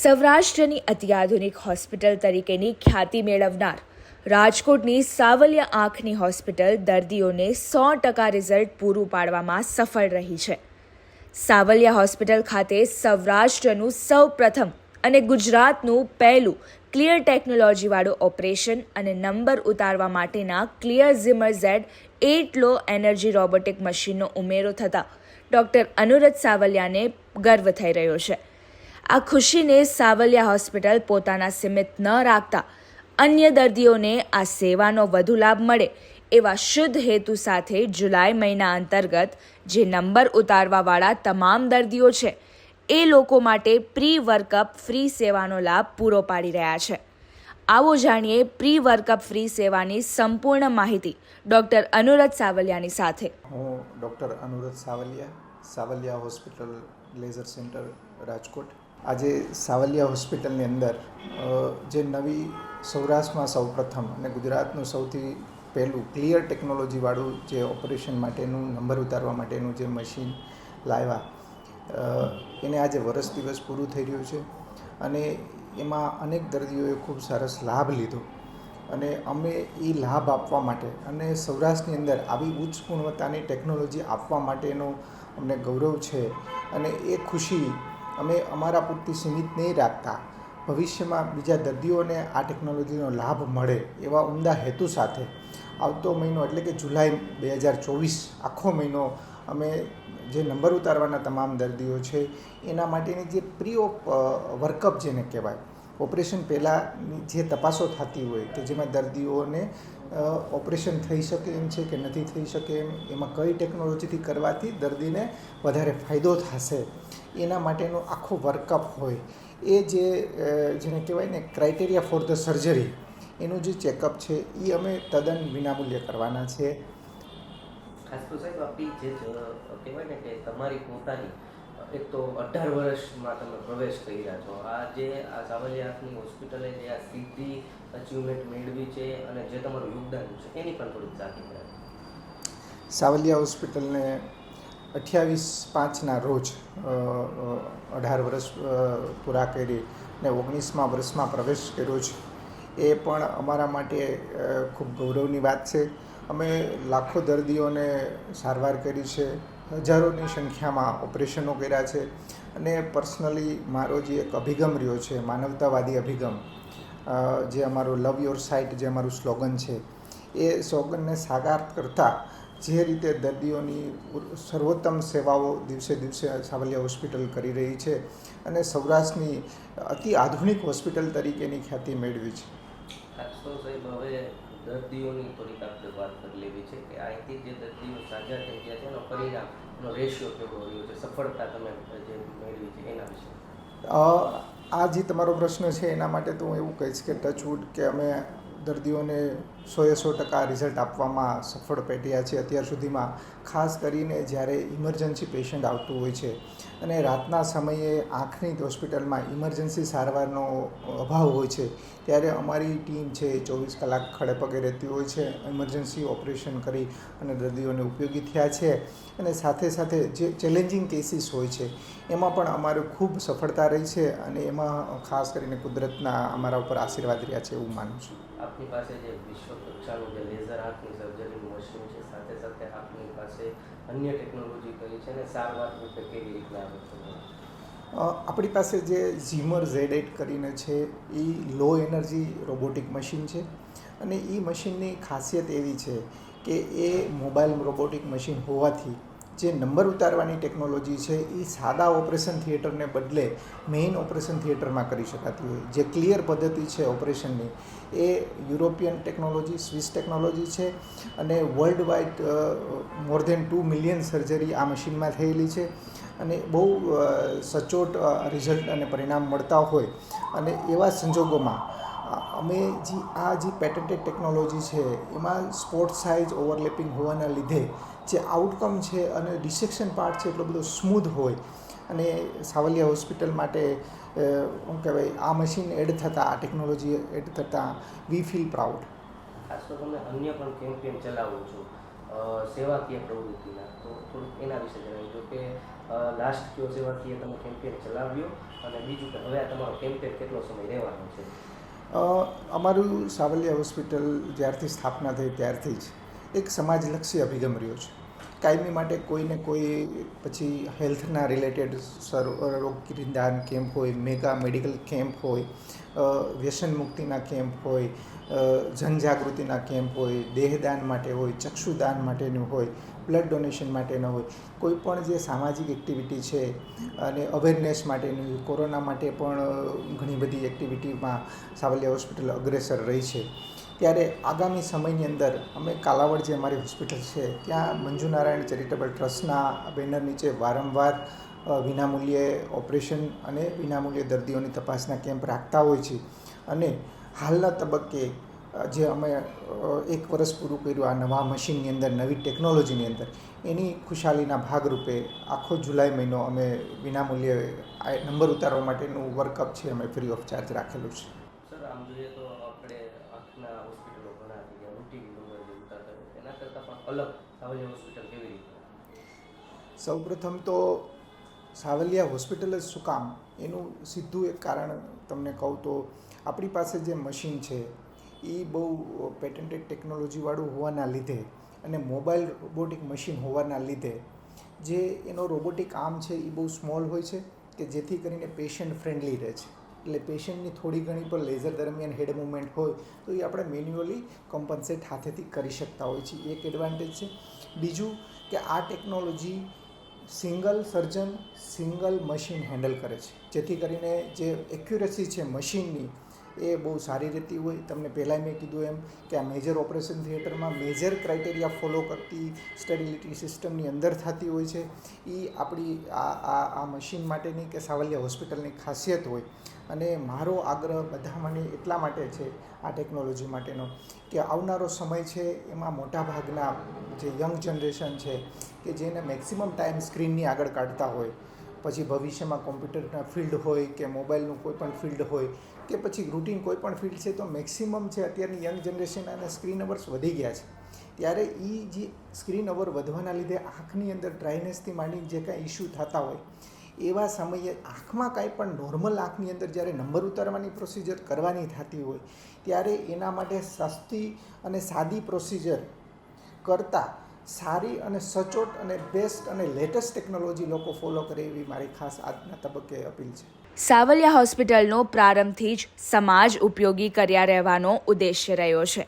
સૌરાષ્ટ્રની અત્યાધુનિક હોસ્પિટલ તરીકેની ખ્યાતિ મેળવનાર રાજકોટની સાવલિયા આંખની હોસ્પિટલ દર્દીઓને સો ટકા રિઝલ્ટ પૂરું પાડવામાં સફળ રહી છે. સાવલિયા હોસ્પિટલ ખાતે સૌરાષ્ટ્રનું સૌ પ્રથમ અને ગુજરાતનું પહેલું ક્લિયર ટેકનોલોજીવાળું ઓપરેશન અને નંબર ઉતારવા માટેના clear Zimmer Z eight low energy robotic મશીનનો ઉમેરો થતાં ડૉક્ટર અનુરજ સાવલિયાને ગર્વ થઈ રહ્યો છે. આ ખુશીને સાવલિયા હોસ્પિટલ પોતાના સીમિત ન રાખતા અન્ય દર્દીઓને આ સેવાનો વધુ લાભ મળે એવા શુદ્ધ હેતુ સાથે જુલાઈ મહિના અંતર્ગત જે નંબર ઉતારવાવાળા તમામ દર્દીઓ છે, એ લોકો માટે પ્રી વર્કઅપ ફ્રી સેવાનો લાભ પૂરો પાડી રહ્યા છે. આવો જાણીએ પ્રી વર્કઅપ ફ્રી સેવાની સંપૂર્ણ માહિતી ડૉક્ટર અનુરજ સાવલિયાની સાથે. હું doctor Anuraj Savaliya Savaliya hospital laser centre Rajkot. આજે સાવલિયા હોસ્પિટલની અંદર જે નવી સૌરાષ્ટ્રમાં સૌપ્રથમ અને ગુજરાતનું સૌથી પહેલું ક્લિયર ટેકનોલોજીવાળું જે ઓપરેશન માટેનું નંબર ઉતારવા માટેનું જે મશીન લાવ્યા એને આજે વરસ દિવસ પૂરું થઈ રહ્યું છે. અને એમાં અનેક દર્દીઓએ ખૂબ સરસ લાભ લીધો. અને અમે એ લાભ આપવા માટે અને સૌરાષ્ટ્રની અંદર આવી ઉચ્ચ ગુણવત્તાની ટેકનોલોજી આપવા માટેનો અમને ગૌરવ છે. અને એ ખુશી અમે અમારા પૂરતી સીમિત નહીં રાખતા. ભવિષ્યમાં બીજા દર્દીઓને આ ટેકનોલોજીનો લાભ મળે એવા ઉમદા હેતુ સાથે. આવતો મહિનો એટલે કે જુલાઈ બે હજાર ચોવીસ આખો મહિનો અમે જે નંબર ઉતારવાના તમામ દર્દીઓ છે, એના માટેની જે પ્રી ઓપ વર્કઅપ જેને કહેવાય, ઓપરેશન પહેલાંની જે તપાસો થતી હોય કે જેમાં દર્દીઓને ઓપરેશન થઈ શકે એમ છે કે નથી થઈ શકે એમ, એમાં કઈ ટેકનોલોજીથી કરવાથી દર્દીને વધારે ફાયદો થશે? એના માટેનું આખું વર્કઅપ હોય. એ જે જેને કહેવાય ને ક્રાઇટેરિયા ફોર ધ સર્જરી એનું જે ચેકઅપ છે એ અમે તદ્દન વિનામૂલ્ય કરવાના છે. ખાસ તો સાહેબ આપી જે કહેવાય ને કે તમારી પોતાની એક તો અઢાર વર્ષમાં તમે પ્રવેશ કરી રહ્યા છો. આ જે આ સાવલિયા આંખની હોસ્પિટલે જે આ સિદ્ધિ અચીવમેન્ટ મેળવી છે અને જે તમારું યોગદાન છે એની પણ થોડીક કરાવી સાવલિયા હોસ્પિટલને અઠ્યાવીસ પાંચના રોજ અઢાર વર્ષ પૂરા કરી ને ઓગણીસમાં વર્ષમાં પ્રવેશ કર્યો છે. એ પણ અમારા માટે ખૂબ ગૌરવની વાત છે. અમે લાખો દર્દીઓને સારવાર કરી છે. હજારોની સંખ્યામાં ઓપરેશનો કર્યા છે. અને પર્સનલી મારો જે એક અભિગમ રહ્યો છે, માનવતાવાદી અભિગમ જે અમારો લવ યોર સાઇટ જે અમારું સ્લોગન છે, એ સ્લોગનને સાકાર કરતાં જે રીતે દર્દીઓની સર્વોત્તમ સેવાઓ દિવસે દિવસે સાવલિયા હોસ્પિટલ કરી રહી છે અને સૌરાષ્ટ્રની અતિ આધુનિક હોસ્પિટલ તરીકેની ખ્યાતિ મેળવી છે. સાહેબ હવે દર્દીઓની થોડીક આપણે વાત કરી લેવી છે કે અહીંથી જે દર્દીઓ સાજા થઈ ગયા છે એનો પરિણામ એનો રેશિયો કેવો રહ્યો છે? સફળતા તમે જે મેળવી છે એના વિશે. આ જે તમારો પ્રશ્ન છે એના માટે તો હું એવું કહીશ કે ટચવુડ કે અમે દર્દીઓને સોએ સો ટકા રિઝલ્ટ આપવામાં સફળ પેટ્યા છે. અત્યાર સુધીમાં ખાસ કરીને જ્યારે ઇમરજન્સી પેશન્ટ આવતું હોય છે અને રાતના સમયે આંખની હોસ્પિટલમાં ઇમરજન્સી સારવારનો અભાવ હોય છે, ત્યારે અમારી ટીમ છે ચોવીસ કલાક ખડે રહેતી હોય છે ઇમરજન્સી ઓપરેશન કરી અને દર્દીઓને ઉપયોગી થયા છે અને સાથે સાથે જે ચેલેન્જિંગ કેસીસ હોય છે, એમાં પણ અમારે ખૂબ સફળતા રહી છે અને એમાં ખાસ કરીને કુદરતના અમારા ઉપર આશીર્વાદ રહ્યા છે એવું માનું છું. આપની પાસે જે વિશ્વ કક્ષાનું જે લેઝર આંખની સર્જરીનું મશીન છે, સાથે સાથે આપની પાસે અન્ય ટેકનોલોજી કઈ છે અને સારવાર રૂપે કેવી રીતના આપણી પાસે જે ઝીમર ઝેડ એટ કરીને છે, એ લો એનર્જી રોબોટિક મશીન છે અને એ મશીનની ખાસિયત એવી છે કે એ મોબાઈલ રોબોટિક મશીન હોવાથી જે નંબર ઉતારવાની ટેકનોલોજી છે એ સાદા ઓપરેશન થિયેટરને બદલે મેઇન ઓપરેશન થિયેટરમાં કરી શકાતી હોય. જે ક્લિયર પદ્ધતિ છે ઓપરેશનની એ યુરોપિયન ટેકનોલોજી સ્વિસ ટેકનોલોજી છે અને world wide more than two million surgery આ મશીનમાં થયેલી છે અને બહુ સચોટ રિઝલ્ટ અને પરિણામ મળતા હોય. અને એવા સંજોગોમાં અમે જે આ જે પેટન્ટેડ ટેકનોલોજી છે, એમાં સ્પોર્ટ સાઇઝ ઓવરલેપિંગ હોવાના લીધે જે આઉટકમ છે અને ડિસેક્શન પાર્ટ છે એટલો બધો સ્મૂધ હોય. અને સાવલિયા હોસ્પિટલ માટે શું કહેવાય, આ મશીન એડ થતાં, આ ટેકનોલોજી એડ થતાં વી ફીલ પ્રાઉડ ખાસ તો તમે અન્ય પણ કેમ્પેન ચલાવો છો. સેવાકીય પ્રવૃત્તિના. તો થોડુંક એના વિશે જણાવજો કે લાસ્ટ કયો સેવાકીય તમે કેમ્પેન ચલાવ્યો? અને બીજું કે હવે આ તમારો કેમ્પેન કેટલો સમય રહેવાનો છે? અમારું સાવલિયા હોસ્પિટલ જ્યારથી સ્થાપના થઈ ત્યારથી જ એક સમાજલક્ષી અભિગમ રહ્યો છે. કાયમી માટે કોઈને કોઈ પછી હેલ્થના રિલેટેડ સર, રોગ નિદાન કેમ્પ હોય, મેગા મેડિકલ કેમ્પ હોય વ્યસન મુક્તિના કેમ્પ હોય જનજાગૃતિના કેમ્પ હોય, દેહદાન માટે હોય, ચક્ષુદાન માટેનું હોય, બ્લડ ડોનેશન માટેના હોય, કોઈ પણ જે સામાજિક એક્ટિવિટી છે અને અવેરનેસ માટેની, કોરોના માટે પણ ઘણી બધી એક્ટિવિટીમાં સાવલિયા હોસ્પિટલ અગ્રેસર રહી છે. ત્યારે આગામી સમયની અંદર અમે કાલાવડ જે અમારી હોસ્પિટલ છે, ત્યાં મંજુ નારાયણ ચેરિટેબલ ટ્રસ્ટના બેનર નીચે વારંવાર વિનામૂલ્યે ઓપરેશન અને વિનામૂલ્યે દર્દીઓની તપાસના કેમ્પ રાખતા હોય છે. અને હાલના તબક્કે જે અમે એક વર્ષ પૂરું કર્યું આ નવા મશીનની અંદર, નવી ટેકનોલોજીની અંદર, એની ખુશાલીના ભાગરૂપે આખો જુલાઈ મહિનો અમે વિનામૂલ્યે નંબર ઉતારવા માટેનું વર્કઅપ છે, અમે ફ્રી ઓફ ચાર્જ રાખેલું છે સર આમ જોઈએ તો આપણે આંખના હોસ્પિટલો ઘણા થઈ ગયા રૂટીન નંબર જે ઉતારતા હોય એના કરતાં પણ અલગ સાવલિયા હોસ્પિટલ કેવી રીતે? સૌપ્રથમ તો સાવલિયા હોસ્પિટલ જ શું કામ? એનું સીધું એક કારણ તમને કહું તો આપણી પાસે જે મશીન છે, એ બહુ પેટન્ટેડ ટેકનોલોજીવાળું હોવાના લીધે અને મોબાઈલ રોબોટિક મશીન હોવાના લીધે જે એનો રોબોટિક આર્મ છે, એ બહુ સ્મોલ હોય છે કે જેથી કરીને પેશન્ટ ફ્રેન્ડલી રહે છે. એટલે પેશન્ટની થોડી ઘણી પણ લેઝર દરમિયાન હેડ મુવમેન્ટ હોય, તો એ આપણે મેન્યુઅલી કોમ્પન્સેટ હાથેથી કરી શકતા હોય છે. એક એડવાન્ટેજ છે. બીજું કે આ technology single surgeon, single machine handle કરે છે. જેથી કરીને જે એક્યુરેસી છે મશીનની એ બહુ સારી રહેતી હોય. તમને પહેલાં મેં કીધું એમ કે આ મેજર ઓપરેશન થિયેટરમાં મેજર ક્રાઇટેરિયા ફોલો કરતી સ્ટેડિલિટી સિસ્ટમની અંદર થતી હોય છે. એ આપણી આ આ આ મશીન માટેની કે સાવલિયા હોસ્પિટલની ખાસિયત હોય. અને મારો આગ્રહ બધા મને એટલા માટે છે આ ટેકનોલોજી માટેનો કે આવનારો સમય છે એમાં મોટાભાગના જે યંગ જનરેશન છે કે જેને મેક્સિમમ ટાઈમ સ્ક્રીનની આગળ કાઢતા હોય. પછી ભવિષ્યમાં કોમ્પ્યુટરના ફિલ્ડ હોય કે મોબાઈલનું કોઈ પણ ફિલ્ડ હોય કે પછી રૂટીન કોઈ પણ ફિલ્ડ છે, તો મેક્સિમમ છે અત્યારની યંગ જનરેશન અને સ્ક્રીન અવર્સ વધી ગયા છે. ત્યારે એ જે સ્ક્રીન અવર વધવાના લીધે આંખની અંદર ડ્રાયનેસથી માંડીને જે કાંઈ ઇસ્યુ થતા હોય, એવા સમયે આંખમાં કાંઈ પણ નોર્મલ આંખની અંદર જ્યારે નંબર ઉતારવાની પ્રોસિજર કરવાની થતી હોય, ત્યારે એના માટે સસ્તી અને સાદી પ્રોસિજર કરતાં સારી અને સચોટ અને બેસ્ટ અને લેટેસ્ટ ટેકનોલોજી લોકો ફોલો કરે એવી મારી ખાસ આજના તબક્કે અપીલ છે. સાવલિયા હોસ્પિટલનો પ્રારંભથી જ સમાજ ઉપયોગી કર્યા રહેવાનો ઉદ્દેશ્ય રહ્યો છે.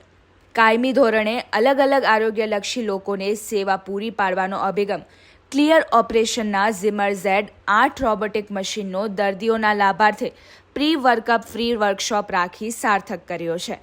કાયમી ધોરણે અલગ અલગ આરોગ્યલક્ષી લોકોને સેવા પૂરી પાડવાનો અભિગમ, ક્લિયર ઓપરેશનના ઝિમર ઝેડ આઠ રોબોટિક મશીનનો દર્દીઓના લાભાર્થે પ્રી વર્કઅપ ફ્રી વર્કશોપ રાખી સાર્થક કર્યો છે.